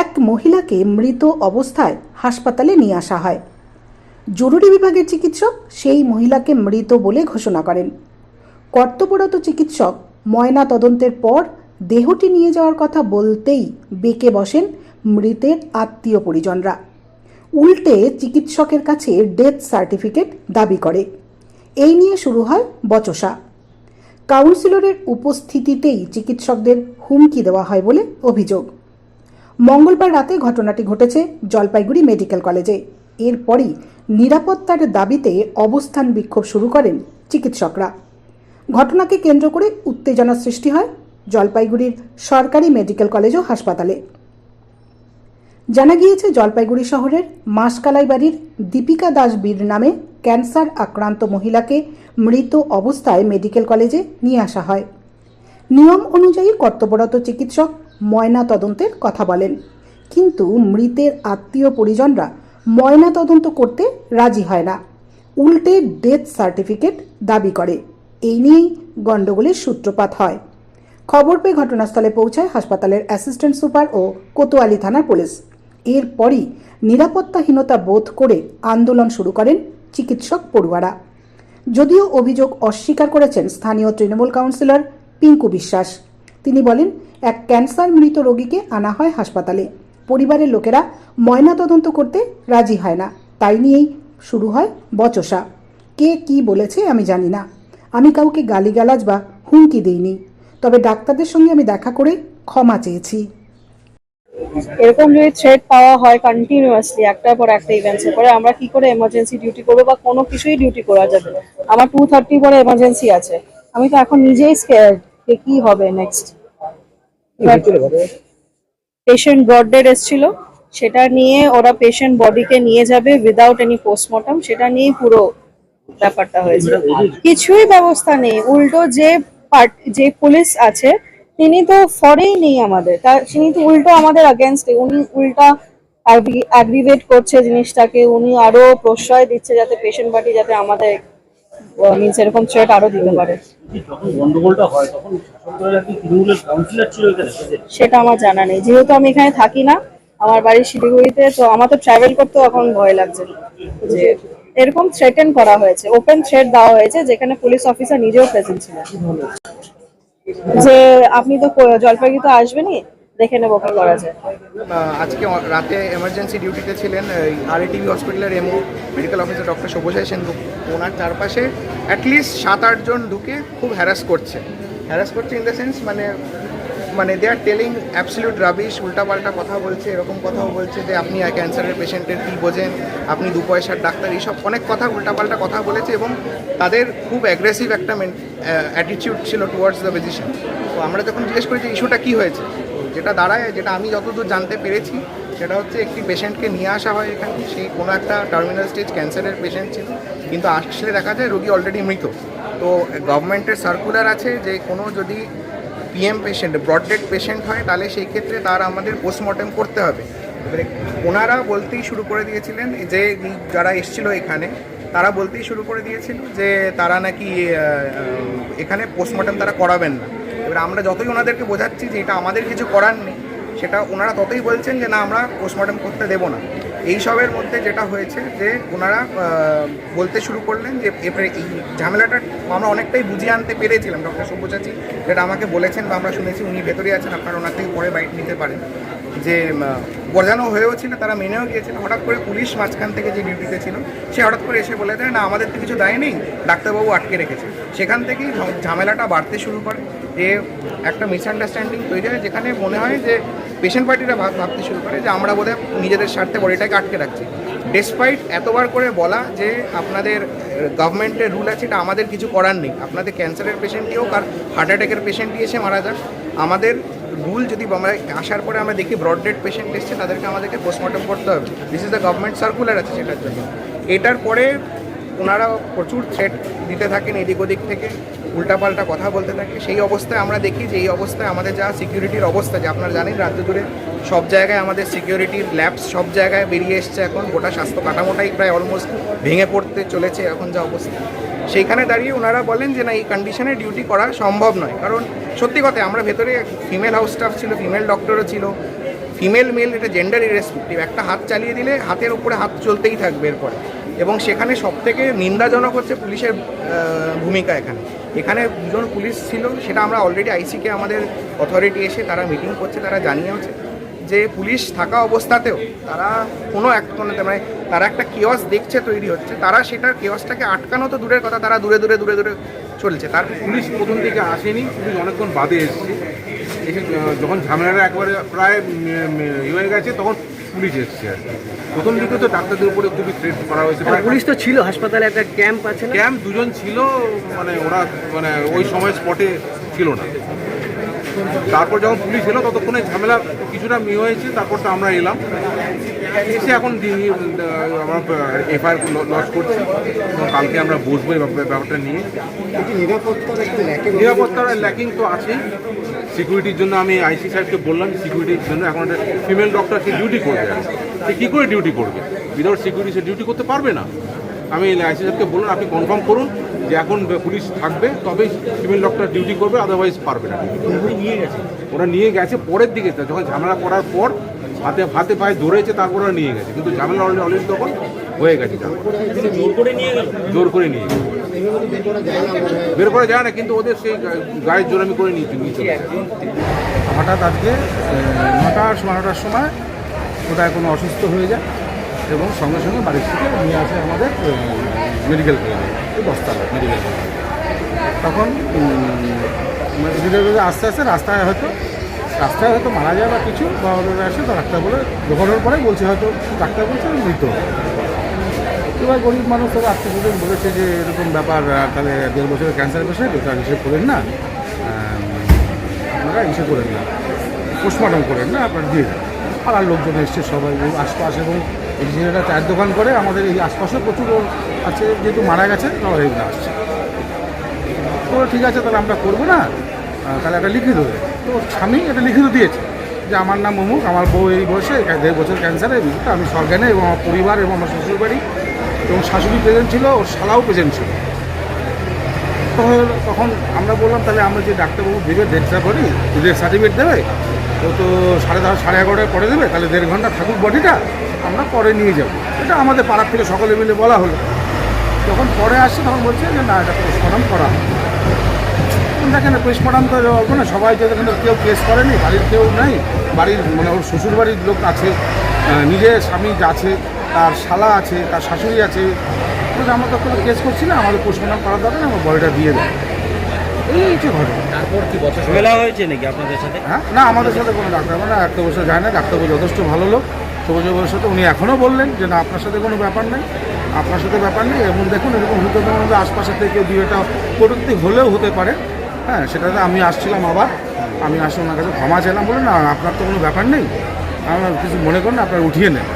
এক মহিলাকে মৃত অবস্থায় হাসপাতালে নিয়ে আসা হয়। জরুরি বিভাগের চিকিৎসক সেই মহিলাকে মৃত বলে ঘোষণা করেন। কর্তব্যরত চিকিৎসক ময়না তদন্তের পর দেহটি নিয়ে যাওয়ার কথা বলতেই বেঁকে বসেন মৃতের আত্মীয় পরিজনরা। উল্টে চিকিৎসকের কাছে ডেথ সার্টিফিকেট দাবি করে। এই নিয়ে শুরু হয় বচসা। কাউন্সিলরের উপস্থিতিতেই চিকিৎসকদের হুমকি দেওয়া হয় বলে অভিযোগ। মঙ্গলবার রাতে ঘটনাটি ঘটেছে জলপাইগুড়ি মেডিকেল কলেজে। এরপরই নিরাপত্তার দাবিতে অবস্থান বিক্ষোভ শুরু করেন চিকিৎসকরা। ঘটনাকে কেন্দ্র করে উত্তেজনা সৃষ্টি হয় জলপাইগুড়ির সরকারি মেডিকেল কলেজ ও হাসপাতালে। জানা গিয়েছে, জলপাইগুড়ি শহরের মাসকালাই বাড়ির দীপিকা দাস বীর নামে ক্যান্সার আক্রান্ত মহিলাকে মৃত অবস্থায় মেডিকেল কলেজে নিয়ে আসা হয়। নিয়ম অনুযায়ী কর্তব্যরত চিকিৎসক ময়না তদন্তের কথা বলেন। কিন্তু মৃতের আত্মীয় পরিজনরা ময়না তদন্ত করতে রাজি হয় না। উল্টে ডেথ সার্টিফিকেট দাবি করে। এই নিয়েই গণ্ডগোলের সূত্রপাত হয়। খবর পেয়ে ঘটনাস্থলে পৌঁছায় হাসপাতালের অ্যাসিস্ট্যান্ট সুপার ও কোতোয়ালি থানার পুলিশ। এরপরই নিরাপত্তাহীনতা বোধ করে আন্দোলন শুরু করেন চিকিৎসক পড়ুয়ারা। যদিও অভিযোগ অস্বীকার করেছেন স্থানীয় তৃণমূল কাউন্সিলর পিঙ্কু বিশ্বাস। তিনি বলেন এক ক্যান্সার মৃত রোগীকে আনা হয় হাসপাতালে। পরিবারের লোকেরা ময়নাতদন্ত করতে রাজি হয় না। তাই নিয়েই শুরু হয় বচসা। কে কি বলেছে আমি জানি না। আমি কাউকে গালিগালাজ বা হুমকি দিইনি। তবে ডাক্তারদের সঙ্গে আমি দেখা করে ক্ষমা চেয়েছি। এরকম যদি থ্রেড পাওয়া হয় কন্টিনিউয়াসলি একটার পর একটা ইভেন্টসের পরে, আমরা কি করে এমার্জেন্সি ডিউটি করব বা কোনো কিছুই ডিউটি করা যাবে আমার টু থার্টি পরে এমার্জেন্সি আছে। আমি তো এখন নিজেই স্কেয়ার যে কি হবে নেক্সট পেশেন্ট ব্রড ডেড এসেছিল সেটা নিয়ে ওরা পেশেন্ট বডিকে নিয়ে যাবে উইদাউট এনি পোস্টমর্টম সেটা নিয়ে পুরো ব্যাপারটা হয়েছে কিছুই ব্যবস্থা নেই। উল্টো যে পার্ট যে পুলিশ আছে তিনি তো ফরেই নেই আমাদের। তার তিনি তো উল্টো আমাদের আগেনস্টে উনি উল্টা অ্যাগ্রিভেট করছে জিনিসটাকে। উনি আরও প্রশ্রয় দিচ্ছে যাতে পেশেন্ট পার্টি যাতে আমাদের মিনস এরকম থ্রেট আরও দিতে পারে। সেটা আমার জানা নেই। যেহেতু আমি এখানে থাকি না আমার বাড়ি শিলিগুড়িতে তো আমার তো ট্রাভেল করতেও এখন ভয় লাগছে। যে এরকম থ্রেটেন করা হয়েছে ওপেন থ্রেট দেওয়া হয়েছে যেখানে পুলিশ অফিসার নিজেও প্রেজেন্ট ছিলেন যে আপনি তো জলপাইগুড়ি তো আসবেনই দেখে নেব কি করা যায়। আজকে রাতে এমার্জেন্সি ডিউটিতে ছিলেন আরএটিভি হসপিটালের MO medical officer doctor Sabyasachi Sengupta. ওনার চারপাশে অ্যাটলিস্ট সাত আটজন ঢুকে খুব হ্যারাস করছে। হ্যারাস করছে ইন দ্য সেন্স মানে মানে they are telling absolute rubbish উল্টাপাল্টা কথা বলছে, এরকম কথাও বলছে যে আপনি ক্যান্সারের পেশেন্টের কী বোঝেন, আপনি দু পয়সার ডাক্তার, এইসব অনেক কথা, উল্টাপাল্টা কথা বলেছে এবং তাদের খুব অ্যাগ্রেসিভ একটা অ্যাটিটিউড ছিল টুয়ার্ডস দ্য ফিজিশিয়ান তো আমরা যখন জিজ্ঞেস করি যে, ইস্যুটা কী হয়েছে? যেটা দাঁড়ায়, যেটা আমি যতদূর জানতে পেরেছি, সেটা হচ্ছে একটি পেশেন্টকে নিয়ে আসা হয় এখানে। সেই কোনো একটা টার্মিনাল স্টেজ ক্যান্সারের পেশেন্ট ছিল, কিন্তু আসলে দেখা যায় রোগী অলরেডি মৃত। তো গভর্নমেন্টের সার্কুলার আছে যে কোনো যদি পিএম পেশেন্ট ব্রডডেড পেশেন্ট হয়, তাহলে সেই ক্ষেত্রে তার আমাদের পোস্টমর্টেম করতে হবে। এবারে ওনারা বলতেই শুরু করে দিয়েছিলেন যে, যারা এসছিল এখানে, তারা বলতেই শুরু করে দিয়েছিল যে, তারা নাকি এখানে পোস্টমর্টেম তারা করাবেন না। এবার আমরা যতই ওনাদেরকে বোঝাচ্ছি যে এটা আমাদের কিছু করার নেই, সেটা ওনারা ততই বলছেন যে না, আমরা পোস্টমর্টম করতে দেবো না। এইসবের মধ্যে যেটা হয়েছে যে ওনারা বলতে শুরু করলেন যে এবারে এই ঝামেলাটা আমরা অনেকটাই বুঝিয়ে আনতে পেরেছিলাম, ডক্টর সব্যসাচী যেটা আমাকে বলেছেন বা আমরা শুনেছি, উনি ভেতরে আছেন, আপনারা ওনার থেকে পরে বাইট নিতে পারেন। যে বোঝানো হয়েও ছিল, তারা মেনেও গিয়েছিল। হঠাৎ করে পুলিশ মাঝখান থেকে যে ডিউটিতে ছিল, সে হঠাৎ করে এসে বলে দেয়, না, আমাদের তো কিছু দায় নেই, ডাক্তারবাবু আটকে রেখেছে। সেখান থেকেই ঝামেলাটা বাড়তে শুরু করে, যে একটা মিসআন্ডারস্ট্যান্ডিং তৈরি হয়, যেখানে মনে হয় যে পেশেন্ট পার্টিরা ভাব- ভাবতে শুরু করে যে আমরা বোধহয় নিজেদের স্বার্থে বডিটাকে আটকে রাখছি। ডেসপাইট এতবার করে বলা যে আপনাদের গভর্নমেন্টের রুল আছে, এটা আমাদের কিছু করার নেই। আপনাদের ক্যান্সারের পেশেন্টই হোক আর হার্ট অ্যাটাকের পেশেন্টই এসে মারা যাক। আমাদের রুল যদি আমরা আসার পরে আমরা দেখি ব্রড ডেড পেশেন্ট এসছে, তাদেরকে আমাদেরকে পোস্টমর্টম করতে হবে। This is the government circular আছে সেটার জন্য। এটার পরে ওনারা প্রচুর থ্রেট দিতে থাকেন এদিক ওদিক থেকে, উল্টাপাল্টা কথা বলতে থাকে। সেই অবস্থায় আমরা দেখি যে এই অবস্থায় আমাদের যা সিকিউরিটির অবস্থা, যে আপনারা জানেন রাজ্য জুড়ে সব জায়গায় আমাদের সিকিউরিটির ল্যাবস সব জায়গায় বেরিয়ে এসছে এখন। গোটা স্বাস্থ্য কাঠামোটাই প্রায় অলমোস্ট ভেঙে পড়তে চলেছে এখন যা অবস্থা। সেইখানে দাঁড়িয়ে ওনারা বলেন যে, না, এই কন্ডিশনে ডিউটি করা সম্ভব নয়। কারণ সত্যি কথা, আমরা ভেতরে ফিমেল হাউস স্টাফ ছিল ফিমেল ডক্টরও ছিল। ফিমেল মেল এটা জেন্ডার ইরেসপেক্টিভ একটা হাত চালিয়ে দিলে হাতের উপরে হাত চলতেই থাকবে এরপরে। এবং সেখানে সব থেকে নিন্দাজনক হচ্ছে পুলিশের ভূমিকা এখানে। এখানে দুজন পুলিশ ছিল, সেটা আমরা অলরেডি আইসিকে আমাদের অথরিটি এসে তারা মিটিং করছে, তারা জানিয়েছে যে পুলিশ থাকা অবস্থাতেও তারা কোনো এক কোনো মানে তারা একটা কেওয়াস দেখছে তৈরি হচ্ছে। তারা সেটা কেওয়াসটাকে আটকানো তো দূরের কথা তারা দূরে দূরে দূরে দূরে চলছে। তার পুলিশ প্রথম দিকে আসেনি পুলিশ অনেকক্ষণ বাদে এসেছে। এসে যখন ঝামেলাটা একবারে প্রায় ইয়ে হয়ে গেছে তখন পুলিশ এসছে আর কি। প্রথম দিকে তো ডাক্তারদের উপরে খুবই থ্রেট করা হয়েছে। পুলিশ তো ছিল হাসপাতালে একটা ক্যাম্প আছে ক্যাম্প দুজন ছিল মানে ওরা মানে ওই সময় স্পটে ছিল না। তারপর যখন পুলিশ এলো ততক্ষণে ঝামেলা কিছুটা মি হয়েছে তারপর তো আমরা এলাম। এসে এখন আমরা এফআইআর লঞ্চ করছি। এবং কালকে আমরা বসবো এই ব্যাপারটা নিয়ে। নিরাপত্তার ল্যাকিং তো আছেই। সিকিউরিটির জন্য আমি আইসি সাহেবকে বললাম সিকিউরিটির জন্য এখন একটা ফিমেল ডক্টর সে ডিউটি করবে সে কী করে ডিউটি করবে? উইদাউট সিকিউরিটি সে ডিউটি করতে পারবে না। আমি আইসি সাহেবকে বললাম আপনি কনফার্ম করুন। যে এখন পুলিশ থাকবে তবেই ফিমেল ডক্টর ডিউটি করবে আদারওয়াইজ পারবে না। নিয়ে গেছে। ওরা নিয়ে গেছে পরের দিকে যখন ঝামেলা করার পর হাতে হাতে পায়ে ধরেছে তারপর ওরা নিয়ে গেছে। কিন্তু ঝামেলা অলরেডি অলরেডি তখন হয়ে গেছে। জোর করে নিয়ে গেল? জোর করে নিয়ে গেছে। বের করা যায় না কিন্তু ওদের সেই গায়ের জোরামি করে নিয়ে নিয়ে চলে হঠাৎ আজকে নটা সোয়া নটার সময় কোথায় কোনো অসুস্থ হয়ে যায়? এবং সঙ্গে সঙ্গে বাড়ির থেকে নিয়ে আসে আমাদের মেডিকেল কলেজে দশতলা মেডিকেল কলেজে তখন মেডিকেল কলেজে আস্তে আস্তে রাস্তায় হয়তো রাস্তায় হয়তো মারা যায় বা কিছু, বা আসে তো ডাক্তার বলে ঢোকানোর পরে বলছে হয়তো, ডাক্তার বলছে মৃত। এবার গরিব মানুষ তারা আত্মীয় স্বজন বলেছে যে এরকম ব্যাপার তাহলে দেড় বছরের ক্যান্সার পেশেন্ট ওটা হিসেব করেন না। আপনারা ইসে করেন না। পোস্টমর্টম করেন না, আপনার দিয়ে। পাড়ার লোকজন এসছে সবাই, আশপাশ এবং এই ছেলেটা চায়ের দোকান করে আমাদের এই আশপাশে প্রচুর আছে, যেহেতু মারা গেছে, তারা এগুলো আসছে। তো ঠিক আছে, তাহলে আমরা করব না? তাহলে একটা লিখিত তো স্বামী একটা লিখিত দিয়েছে যে, আমার নাম অমুক, আমার বউ এই বয়সে দেড় বছর ক্যান্সারে আমি সজ্ঞানে এবং আমার পরিবার এবং আমার শ্বশুরবাড়ি এবং শাশুড়ি প্রেজেন্ট ছিল, ওর শালাও প্রেজেন্ট ছিল। তখন তখন আমরা বললাম, তাহলে আমরা যে ডাক্তারবাবু দেবে ডেটটা করি ডেথ সার্টিফিকেট দেবে, ও তো সাড়ে দশ, সাড়ে এগারোটায় পরে দেবে, তাহলে দেড় ঘণ্টা থাকুক বডিটা, আমরা পরে নিয়ে যাব। এটা আমাদের পাড়ার থেকে সকলে মিলে বলা হলো। যখন পরে আসছে, তখন বলছে যে, না, এটা পোস্টমর্টম করা দেখেন পোস্টমর্টম তো হবে না, সবাই তো এখানে কেউ কেস করেনি, বাড়ির কেউ নাই, বাড়ির মানে ওর শ্বশুর বাড়ির লোক আছে নিজের স্বামী আছে, তার শালা আছে, তার শাশুড়ি আছে বলছে, আমরা তো কোনো কেস করছি না আমাদের পোস্টমর্টম করা দরকার না, আমার বডিটা দিয়ে দেয় এই হচ্ছে ঘটনা। তারপর কি বছর ঝামেলা হয়েছে নাকি আপনাদের সাথে? হ্যাঁ? না আমাদের সাথে কোনো ডাক্তার মানে ডাক্তার বসে যায় না ডাক্তারবাবু যথেষ্ট ভালো লোক। সবুজবাবুর সাথে উনি এখনও বললেন যে না আপনার সাথে কোনো ব্যাপার নেই আপনার সাথে ব্যাপার নেই। এবং দেখুন এরকম হতে পারে আশপাশে থেকে দু একটা কটূক্তি হলেও হতে পারে। হ্যাঁ সেটাতে আমি আসছিলাম আবার। আমি আসে ওনার কাছে ক্ষমা চাইলাম বলে না আপনার তো কোনো ব্যাপার নেই। আমার কিছু মনে করেন আপনারা উঠিয়ে নেন।